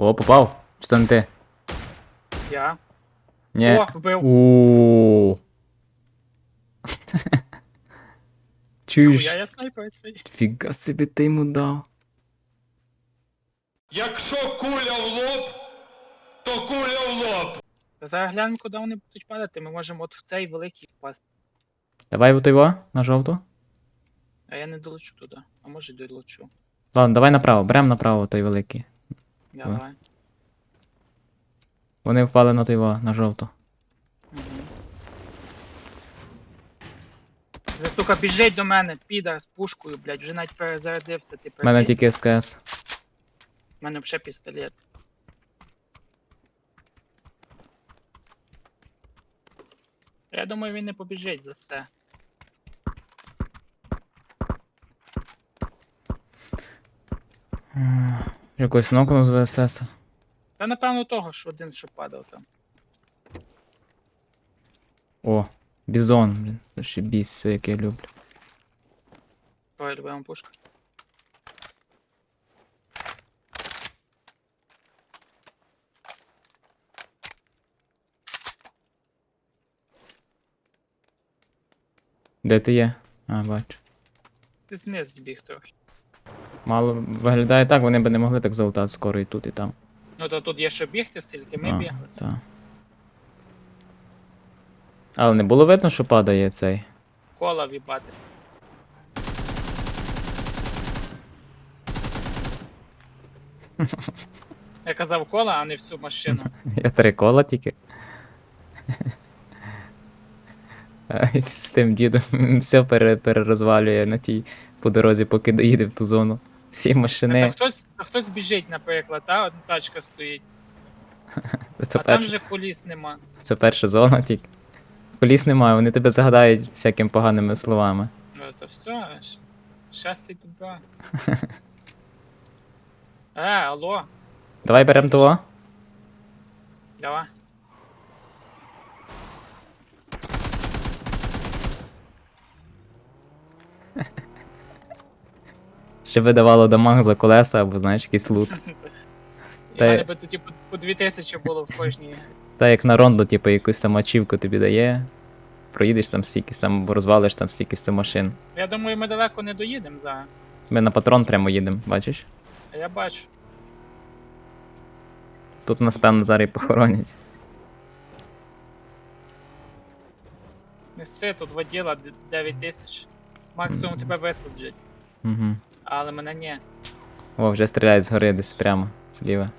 О, попав. Чи то не ти? Я. Ні. О, вбив. Ууу. Чуєш? Я, я снайпер цей. Фіга собі ти йому дав. Якщо куля в лоб, то куля в лоб. Зараз глянемо, куди вони будуть падати. Ми можемо от в цей великий впасти. Давай от його на жовту. А я не долечу туди. А може долечу. Ладно, давай направо, беремо направо той великий. Давай. Вони впали на во, на жовту. Угу. Вже, сука, біжить до мене, підар з пушкою, блядь, вже навіть перезарядився, ти У мене прикинь? тільки СКС. У мене вже пістолет. Я думаю, він не побіжить за все. Якось нокнув з ВСС. Та напевно того, що один що падав там. О, бізон, блін. Це ще біс, все як я люблю. Твоя любима пушка. Де ти є? А, бачу. Ти зниз збіг трохи. Мало виглядає так, вони би не могли так залутати скоро і тут, і там. Ну то тут є що бігти, стільки ми бігли. Так. Але не було видно, що падає цей. Кола вібати. Я казав кола, а не всю машину. Я три кола тільки. З тим дідом все перерозвалює на тій по дорозі, поки доїде в ту зону. Всі Та машини. хтось, та хтось біжить, наприклад, та одна тачка стоїть, Це, а там вже коліс нема. це перша зона тільки. Коліс немає, вони тебе загадають всякими поганими словами. Ну то все, щ- щастя й добра. Е, алло, Давай беремо того. давай. Ще видавало дамаг за колеса або знаєш якийсь лут. Та мене би тоді по, по 2000 було в кожній. Та як на рондо, типу, якусь там ачівку тобі дає. Проїдеш там стікісь, там розвалиш там стікісь ту машин. Я думаю, ми далеко не доїдемо зараз. Ми на патрон прямо їдемо, бачиш? А я бачу. Тут нас, певно, зараз і похоронять. Неси тут воділа 9 тисяч. Максимум тебе висаджать, Угу. Але мене ні. О, вже стріляють згори десь прямо, зліва.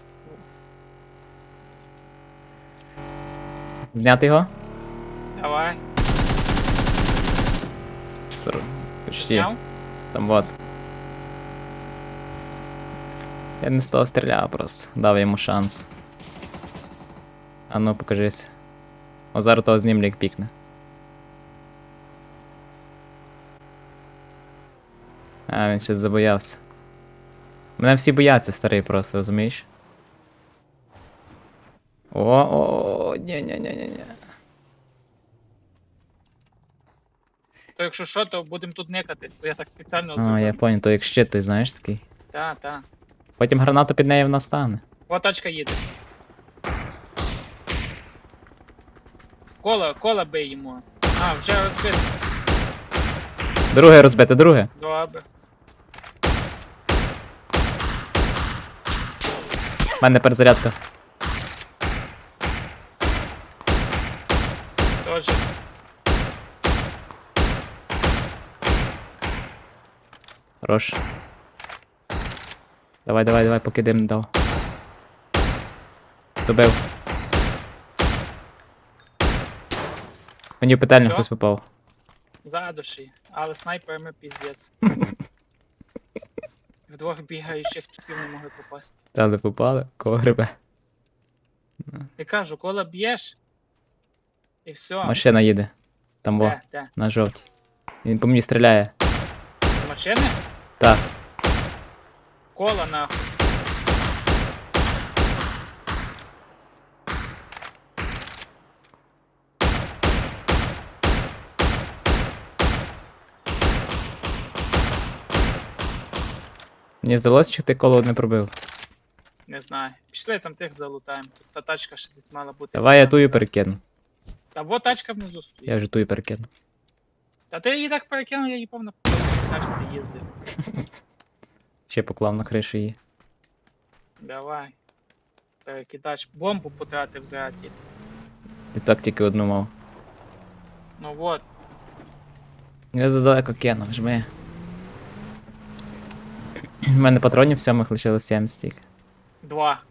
Зняти його? Давай. Зар- Почти. Зняв? Там вот. Я не з того стріляв просто. Дав йому шанс. А ну покажись. О, зараз того як пікне. А, він щось забоявся. Мене всі бояться, старий, просто, розумієш? О, о, о, ні, ні, ні, ні, ні. То якщо що, то будемо тут никатись, то я так спеціально А, я понял, то як щит, ти знаєш такий. Так, так. Потім гранату під нею в нас стане. О, тачка їде. Кола, кола бий йому. А, вже розбито. Друге розбите, друге. Добре. У мене перезарядка. Тоже. Хорош. Давай, давай, давай, поки дим не дав. Добив. Мені в петельню Що? хтось попав. Задуші. Але снайперами піздець. Вдвох бігаючих типів не могли попасти. Та не попали, кого грибе. Я кажу, кола б'єш. І все. Машина їде. Там во, Де, де? на жовтій. Він по мені стріляє. Машини? Так. Кола нахуй. Мені здалося, що ти коло не пробив. Не знаю. Пішли там тих залутаємо. Тут та тачка ще десь мала бути. Давай я тую перекину. Та вот тачка внизу стоїть. Я вже тую перекину. Та ти її так перекинув, я її повно знаєш, ти їздив. Ще поклав на криші її. Давай. Перекидач. Бомбу потратив зраді. І так тільки одну мав. Ну вот. Я задалеко кинув, жми. У мене патронів сьомих лишилось 70 тільки. Два.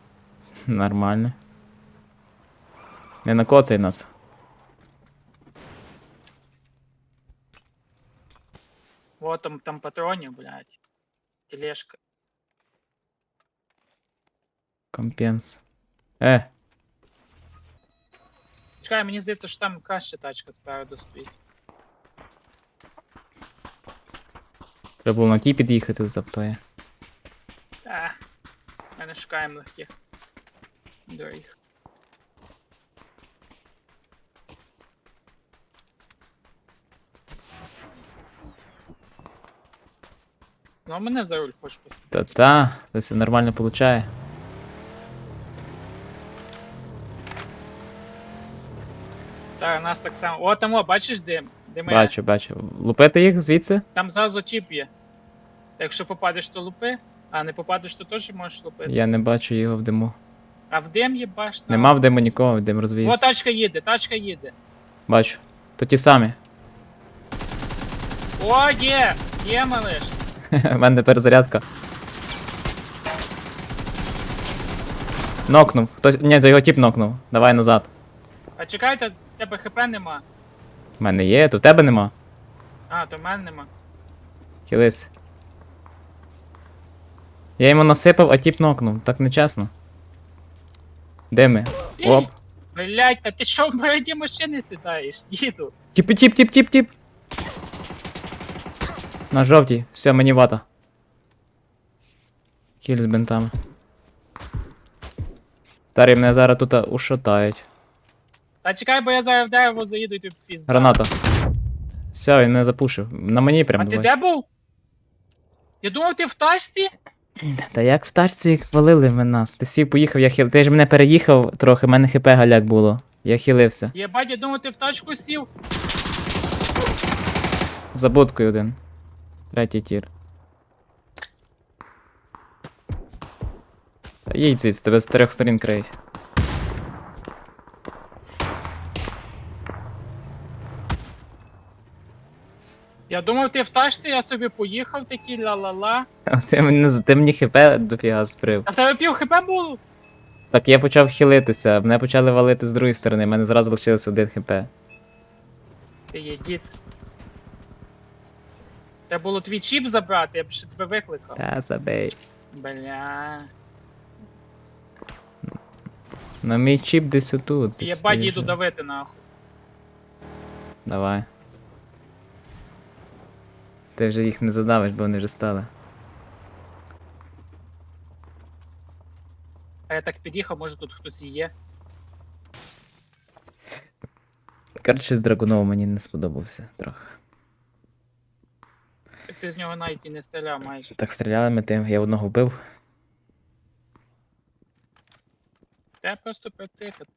Нормально. Не накоцай нас. Вот там, там патронів, блядь. Тележка. Компенс. Е, Чекай, мені здається, що там краще тачка спереду стоїть. Треба було на тій під'їхати заптоє. Та. Ми не шукаємо легких доріг. Ну, а мене за руль хочеш посадити. Та-та, це все нормально получає. Та, нас так само. О, там, о, бачиш дим? Дими. Бачу, бачу. Лупити їх звідси? Там зразу тіп є. Якщо попадеш, то лупи, а не попадеш, то теж можеш лупити. Я не бачу його в диму. А в дим є баш. Нема в диму нікого, в дим О, тачка їде, тачка їде. Бачу. То ті самі. О, є! Є, малиш. У мене перезарядка. Нокнув. Хтось. Ні, то його тіп нокнув. Давай назад. А чекайте, в тебе хп нема. У мене є, то в тебе нема. А, то в мене нема. Хились. Я йому насипав, а тіп нокнув. Так нечесно. Де ми? Оп. Блять, та ти що в переді машини сідаєш, діду? Тіп, тіп, тіп, тіп, тіп. На жовтій. Все, мені вата. Кіль з бинтами. Старі мене зараз тут ушатають. Та чекай, бо я зараз в дерево заїду і тобі пізно. Граната. Все, він мене запушив. На мені прям А ти де був? Я думав, ти в тачці? Та як в тачці як валили ми нас. Ти сів поїхав, я хил. Ти ж мене переїхав трохи, в мене хп галяк було. Я хилився. Єбать, я думав, ти в тачку сів. За будкою один. Третій тір. Та їдь звідси, тебе з трьох сторін криють. Я думав, ти в тачці, я собі поїхав такий ла-ла-ла. А ти мені, ти мені хп дофіга збрив. А в тебе пів хп було? Так я почав хилитися, мене почали валити з другої сторони, в мене зразу лишилося один хп. Ти є дід. Треба було твій чіп забрати, я б ще тебе викликав. Та забей. Бля. На мій чіп десь отут. десь Єбать, їду біжить. давити нахуй. Давай. Ти вже їх не задавиш, бо вони вже стали. А я так під'їхав, може тут хтось і є. Коротше, з Драгунов мені не сподобався трохи. Так ти з нього навіть і не стріляв майже. Так стріляли ми тим, я одного вбив. Треба просто прицикати.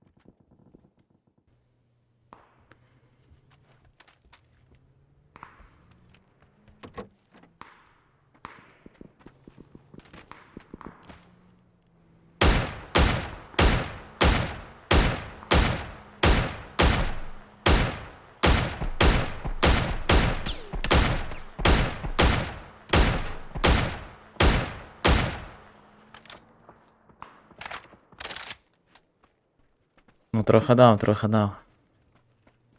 Ну, трохи дав, трохи дав.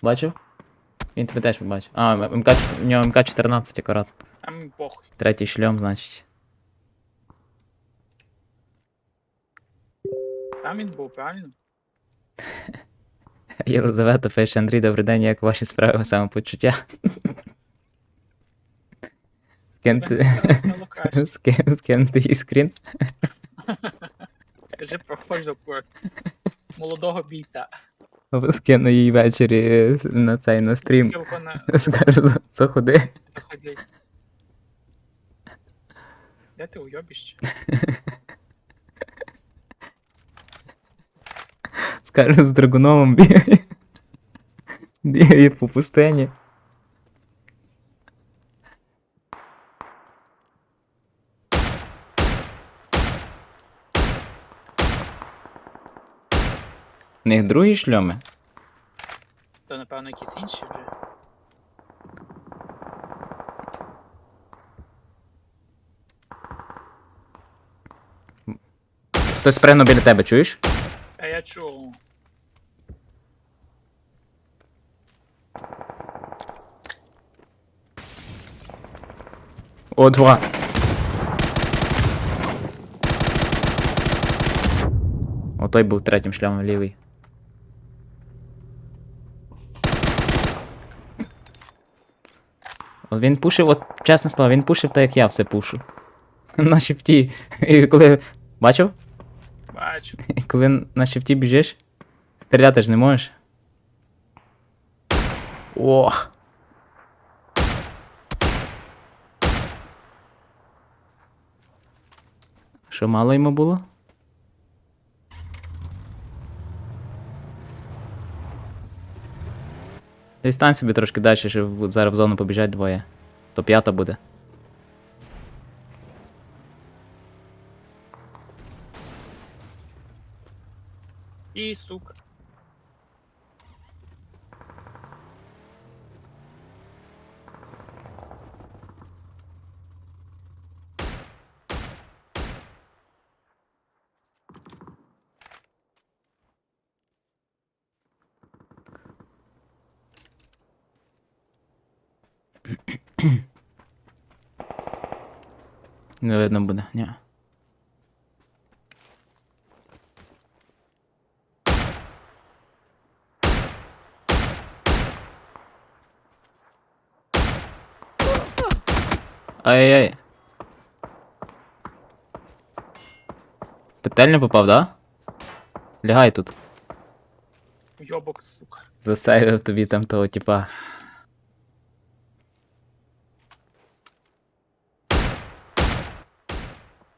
Бачив? Він тебе теж побачив. А, МК, у нього МК-14 акурат. Там похуй. Третій шльом, значить. Там він був, правильно? Єлизавета пише Андрій, добрий день, як ваші справи самопочуття? Скиньте, Тебе стало краще. скин- їй скрін. Кажи проходжу про молодого бійця. Скину їй ввечері е, на цей на стрім. Скажу, заходи. заходи. Де ти уйобіще? Скажу, з драгуновим бігає. Бігає по пустині. В них другі шльоми? То, напевно, якісь інші вже. Хтось спригнув біля тебе, чуєш? А я чув. О, два. О, той був третім шлямом лівий. От він пушив, от чесне слово, він пушив так, як я все пушу. На шифті. І коли. Бачив? Бачу. І коли на шифті біжиш, стріляти ж не можеш. Ох. Що мало йому було? Десь стань собі трошки далі, щоб зараз в зону побіжать двоє. То п'ята буде. І сука. Не видно буде, ні. Ай-яй. Петель не попав, да? Лягай тут. Йобок, сука. Засейвив тобі там того, типа.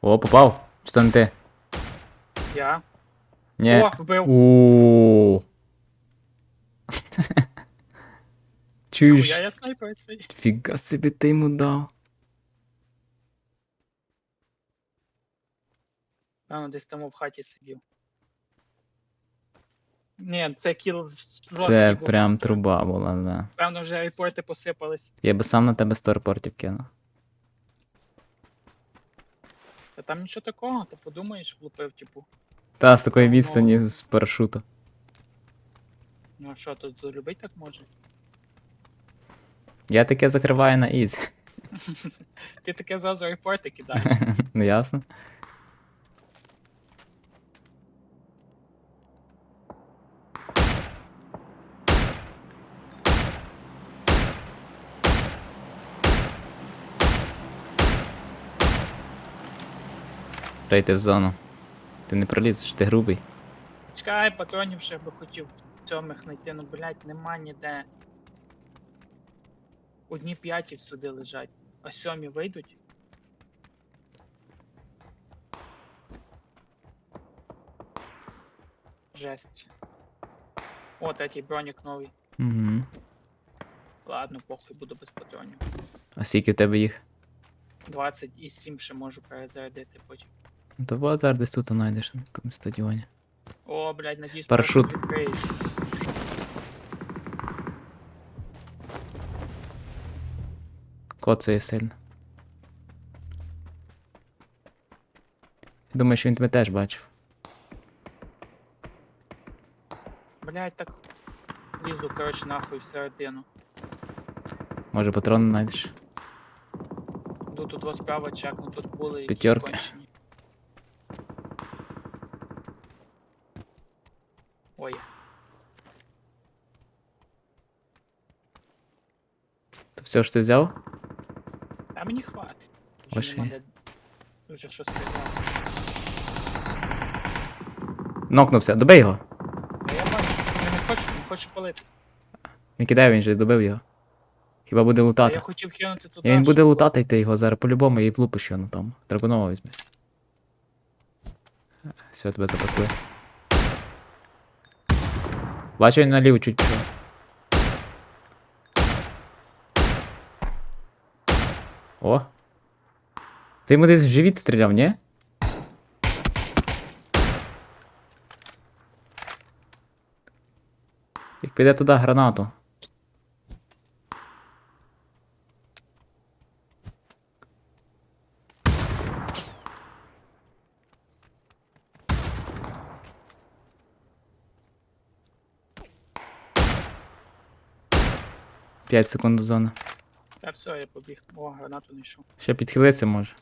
О, попав. Чи не ти? Я. Ні. О, вбив. О. Чуєш? Я я снайпер цей. Фіга собі ти йому дав. Певно, десь там в хаті сидів. Ні, це кіл з Це був. прям труба була, да. Певно, вже репорти посипались. Я би сам на тебе 100 репортів кинув. Та там нічого такого, ти подумаєш, влупив, типу. Та, з такої Ну, відстані з парашута. Ну а що, то любить так може? Я таке закриваю на ізі. Ти таке зразу репорти кидаєш. Ну ясно. Рейти в зону. Ти не пролізеш, ти грубий. Чекай, патронів ще би хотів сьомих знайти, ну блять, нема ніде. Одні п'яті сюди лежать, а сьомі вийдуть. Жесть. О, третій бронік новий. Угу. Ладно, похуй, буду без патронів. А скільки в тебе їх? 20 і 7 ще можу перезарядити потім. Ну вот зараз десь тут знайдеш на якомусь стадіоні. О, блядь, надіюсь, Парашут. парашут відкриється. Коцає сильно. Думаю, що він тебе теж бачив. Блядь, так лізу, коротше, нахуй всередину. Може патрони знайдеш. Йду тут вас справа чекну, тут були якісь П'ятерки. кончені. Ой, То все ж ти взяв? а мені хватить. Вже Ваші. нема де... Вже що стріляти. Нокнувся, добий його. А я бачу, я не хочу, не хочу палити. Не кидай, він же добив його. Хіба буде А лутати? я хотів кинути туди. І він буде щоб- лутати йти його зараз по-любому і влупиш його на тому. Драгунова візьме. Все, тебе запасли. Бачу, він наліво чуть пішов. О. Ти йому десь в живіт стріляв, ні? Як піде туди гранату. П'ять секунд до зони. Все, я побіг. О, гранату не йшов. Ще підхилитися може.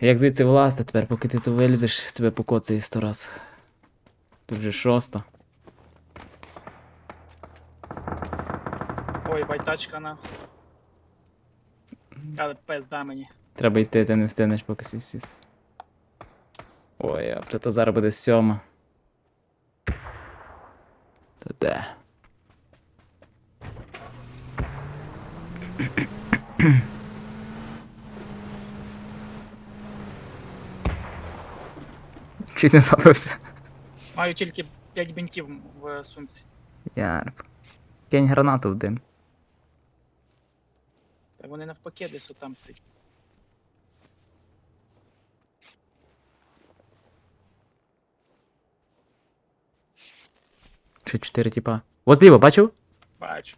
Як звідси власти тепер, поки ти тут вилізеш, тебе покоцає сто раз. Тут вже шоста. Ой, байтачка нахуй. Але пизда мені. Треба йти, ти не встигнеш поки сі- сісти. Ой, а то, то зараз буде сьома. То де? Чуть не забився. Маю тільки 5 бінтів в сумці. Ярп. Кинь гранату в дим. Та вони навпаки десь отам сидять. Чи чотири типа. О, зліва, бачив? Бачу.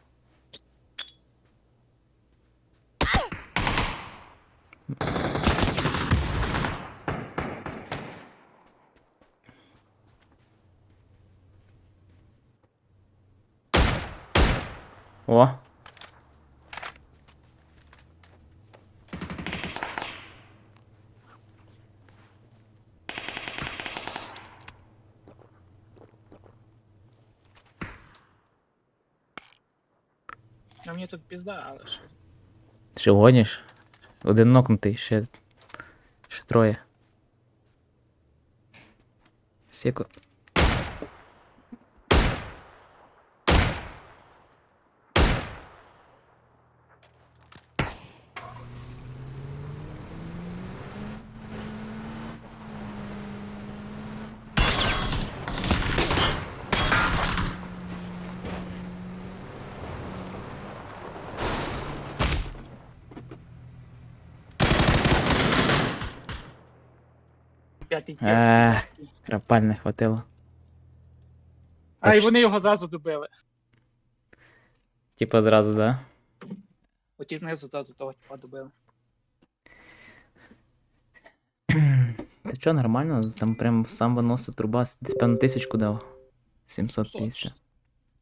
О. А мені тут пізда, але що. Ще гониш? Один нокнутий, ще. Ще троє. Сіко. Ех, крапаль не хватило. А, і вони його зразу добили. Типа зразу, да? Оті знизу зразу того типа добили. Та що, нормально, там прям сам виносив труба, десь певно тисячку дав. 750.